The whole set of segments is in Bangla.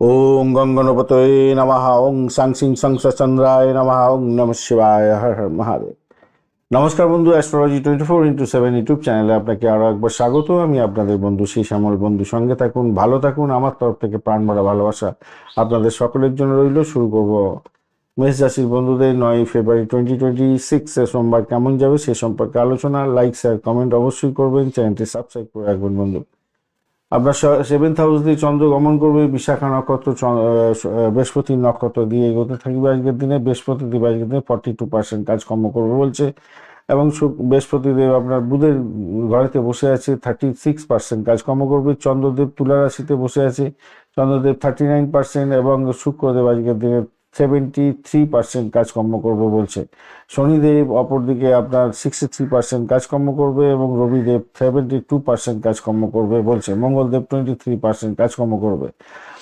ওং গঙ্গনপতয়ে নমঃ ওং সাং সিং চন্দ্রায় নমঃ ওং নম শিবায় হর হর মহাদেব নমস্কার বন্ধু astrology twenty four into seven YouTube চ্যানেলে আপনাকে আরও একবার স্বাগত। আমি আপনাদের বন্ধু শ্রী শ্যামল বন্ধু সঙ্গে থাকুন, ভালো থাকুন, আমার তরফ থেকে প্রাণ ভরা ভালোবাসা আপনাদের সকলের জন্য রইল। শুরু করব মেষ রাশির বন্ধুদের নয় ফেব্রুয়ারি টোয়েন্টি টোয়েন্টি সিক্সে সোমবার কেমন যাবে সে সম্পর্কে আলোচনা। লাইক শেয়ার কমেন্ট অবশ্যই করবেন। চ্যানেলটি সাবস্ক্রাইব করে রাখবেন বন্ধু। আপনার সেভেন্থ হাউস দিয়ে চন্দ্র গমন করবে বিশাখা নক্ষত্র আহ, নক্ষত্র দিয়ে এগোতে থাকবে আজকের দিনে বৃহস্পতি দেব আজকের দিনে ফর্টি টু পার্সেন্ট কাজকর্ম করবে বলছে। এবং শুক- বৃহস্পতি দেব আপনার বুধের ঘরেতে বসে আছে থার্টি সিক্স পার্সেন্ট কাজকর্ম করবে। চন্দ্রদেব তুলা রাশিতে বসে আছে চন্দ্রদেব থার্টি নাইন পার্সেন্ট এবং শুক্রদেব আজকের দিনে সেভেন্টি থ্রি পার্সেন্ট কাজকর্ম করবে বলছে। শনিদেব অপরদিকে আপনার সিক্সটি থ্রি পার্সেন্ট কাজকর্ম করবে এবং রবিদেব সেভেন্টি টু পার্সেন্ট কাজকর্ম করবে বলছে। মঙ্গলদেব টোয়েন্টি থ্রি পার্সেন্ট কাজকর্ম করবে।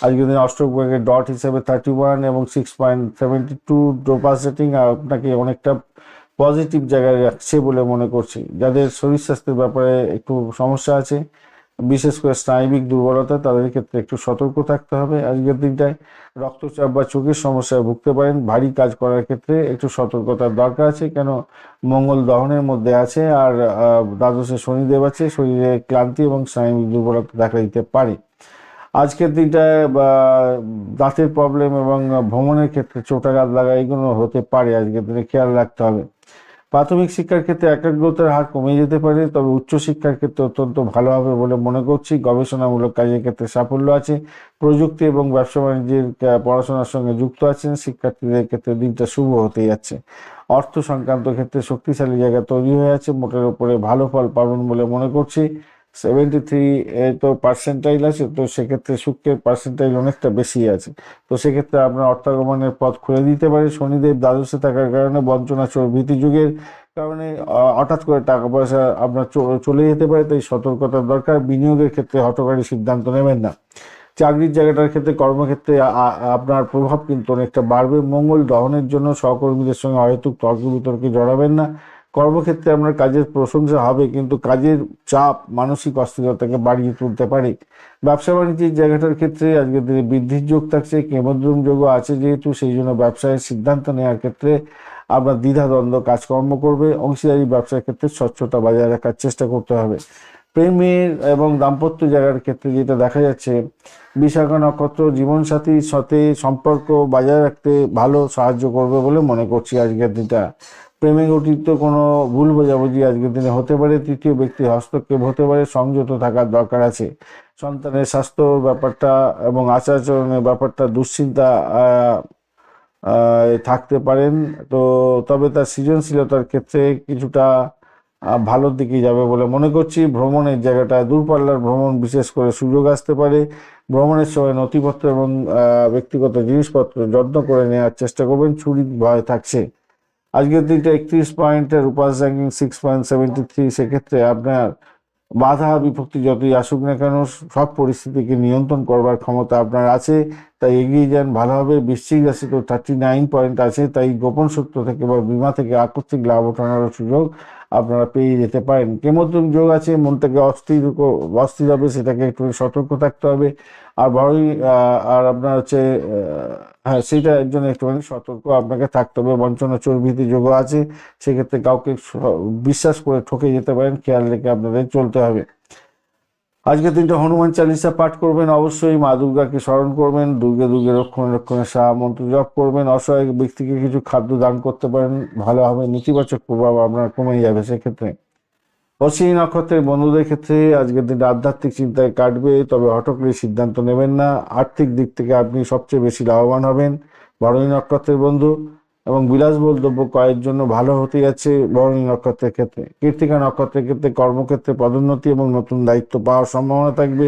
আজকের দিনে অষ্টক ভাগের ডট হিসেবে থার্টি ওয়ান এবং সিক্স পয়েন্ট সেভেন্টি টু ডোপাস রেটিং আপনাকে অনেকটা পজিটিভ জায়গায় রাখছে বলে মনে করছি। যাদের শরীর স্বাস্থ্যের ব্যাপারে একটু সমস্যা আছে বিশেষ করে স্নায়বিক দুর্বলতা, তাদের ক্ষেত্রে একটু সতর্ক থাকতে হবে। আজকের দিনটায় রক্তচাপ বা চোখের সমস্যায় ভুগতে পারেন। ভারী কাজ করার ক্ষেত্রে একটু সতর্কতার দরকার আছে, কেন মঙ্গল দহনের মধ্যে আছে আর দ্বাদশে শনিদেব আছে। শরীরে ক্লান্তি এবং স্নায়বিক দুর্বলতা দেখা দিতে পারে। আজকের দিনটায় দাঁতের প্রবলেম এবং ভ্রমণের ক্ষেত্রে চোটাঘাত লাগা, এগুলো হতে পারে। আজকের দিনে খেয়াল রাখতে হবে। প্রাথমিক শিক্ষার ক্ষেত্রে একাগ্রতার হার কমে যেতে পারে, তবে উচ্চশিক্ষার ক্ষেত্রে অত্যন্ত ভালো হবে বলে মনে করছি। গবেষণামূলক কাজের ক্ষেত্রে সাফল্য আছে। প্রযুক্তি এবং ব্যবসা বাণিজ্যের পড়াশোনার সঙ্গে যুক্ত আছেন। শিক্ষার্থীদের ক্ষেত্রে দিনটা শুভ হতে যাচ্ছে। অর্থ সংক্রান্ত ক্ষেত্রে শক্তিশালী জায়গা তৈরি হয়ে আছে। মোটের উপরে ভালো ফল পাবেন বলে মনে করছি। সেভেন্টি থ্রি তো পার্সেন্টাইল আছে, তো সেক্ষেত্রে শুক্রের পার্সেন্টাইল অনেকটা বেশি আছে। তো সেক্ষেত্রে আপনার অর্থাগমনের পথ খুলে দিতে পারে। শনিদেব দ্বাদশে থাকার কারণে বঞ্চনা ভীতি যুগের কারণে হঠাৎ করে টাকা পয়সা আপনার চলে যেতে পারে, তাই সতর্কতার দরকার। বিনিয়োগের ক্ষেত্রে হটকারী সিদ্ধান্ত নেবেন না। চাকরির জায়গাটার ক্ষেত্রে কর্মক্ষেত্রে আপনার প্রভাব কিন্তু অনেকটা বাড়বে। মঙ্গল দহনের জন্য সহকর্মীদের সঙ্গে অহেতুক তর্ক বিতর্কে জড়াবেন না। কর্মক্ষেত্রে আপনার কাজের প্রশংসা হবে, কিন্তু কাজের চাপ, মানসিক অস্থিরতাকে বাড়িয়ে তুলতে পারে। ব্যবসা বাণিজ্যের জায়গাটার ক্ষেত্রে আজকের দিনে বৃদ্ধির যোগ থাকছে, কেমদ্রম যোগও আছে যেহেতু, সেই জন্য ব্যবসায়ের সিদ্ধান্ত নেওয়ার ক্ষেত্রে আপনার দ্বিধাদ্বন্দ্ব কাজকর্ম করবে। অংশীদারি ব্যবসার ক্ষেত্রে স্বচ্ছতা বজায় রাখার চেষ্টা করতে হবে। প্রেমের এবং দাম্পত্য জায়গার ক্ষেত্রে যেটা দেখা যাচ্ছে, বিশাখা নক্ষত্র জীবনসাথীর সাথে সম্পর্ক বজায় রাখতে ভালো সাহায্য করবে বলে মনে করছি আজকের দিনটা। প্রেমে গঠিত কোনো ভুল বোঝাবুঝি আজকের দিনে হতে পারে, তৃতীয় ব্যক্তি হস্তক্ষেপ হতে পারে, সংযত থাকার দরকার আছে। সন্তানের স্বাস্থ্য ব্যাপারটা এবং আচারচরণের ব্যাপারটা দুশ্চিন্তা থাকতে পারেন। তো তবে তার সৃজনশীলতার ক্ষেত্রে কিছুটা ভালোর দিকে যাবে বলে মনে করছি। ভ্রমণের জায়গাটা, দূরপাল্লার ভ্রমণ বিশেষ করে সুযোগ আসতে পারে। ভ্রমণের সময় নথিপত্র এবং ব্যক্তিগত জিনিসপত্র যত্ন করে নেওয়ার চেষ্টা করবেন। চুরির ভয় থাকছে। আজকের দিনটা একত্রিশ পয়েন্টের উপাস ranking six point seventy three সেক্ষেত্রে আপনার বাধা বিভক্তি যতই আসুক না কেন, সব পরিস্থিতিকে নিয়ন্ত্রণ করবার ক্ষমতা আপনার আছে। তাই এগিয়ে যান ভালোভাবে বৃশ্চিক রাশি তো থার্টি নাইন পয়েন্ট আছে। তাই গোপন সূত্র থেকে বা বিমা থেকে আকস্মিক লাভ ওঠানোর সুযোগ আপনারা পেয়ে যেতে পারেন। কেমন যোগ আছে মনটাকে অস্থির অস্থির হবে, সেটাকে একটু সতর্ক থাকতে হবে। আর বড়ই আর আপনার হচ্ছে হ্যাঁ সেটা একজন একটুখানি সতর্ক আপনাকে থাকতে হবে। বঞ্চনা চর্বিতে যোগ আছে, সেক্ষেত্রে কাউকে বিশ্বাস করে ঠকে যেতে পারেন। খেয়াল রেখে আপনাদের চলতে হবে। আজকে দিনটা হনুমান চালিসা পাঠ করবেন। অবশ্যই মা দুর্গাকে স্মরণ করবেন, দুর্গে দুর্গে রক্ষণ রক্ষণের সাহা মন্ত্র জপ করবেন। অসহায় ব্যক্তিকে কিছু খাদ্য দান করতে পারেন, ভালো হবে, নেতিবাচক প্রভাব আপনার কমে যাবে সেক্ষেত্রে। অশ্বিনী নক্ষত্রের বন্ধুদের ক্ষেত্রে আজকের দিনটা আধ্যাত্মিক চিন্তায় কাটবে, তবে হঠকরি সিদ্ধান্ত নেবেন না। আর্থিক দিক থেকে আপনি সবচেয়ে বেশি লাভবান হবেন। ভরণী নক্ষত্রের বন্ধু এবং বিলাসবহুল দ্রব্য ক্রয়ের জন্য ভালো হতে যাচ্ছে বরণী নক্ষত্রের ক্ষেত্রে। কীর্তিকা নক্ষত্রের ক্ষেত্রে কর্মক্ষেত্রে পদোন্নতি এবং নতুন দায়িত্ব পাওয়ার সম্ভাবনা থাকবে।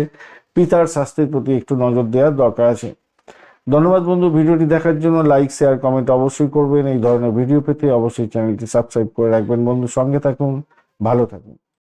পিতার স্বাস্থ্যের প্রতি একটু নজর দেওয়ার দরকার আছে। ধন্যবাদ বন্ধু, ভিডিওটি দেখার জন্য লাইক, শেয়ার, কমেন্ট অবশ্যই করবেন। এই ধরনের ভিডিও পেতে অবশ্যই চ্যানেলটি সাবস্ক্রাইব করে রাখবেন। বন্ধু সঙ্গে থাকুন, ভালো থাকুন।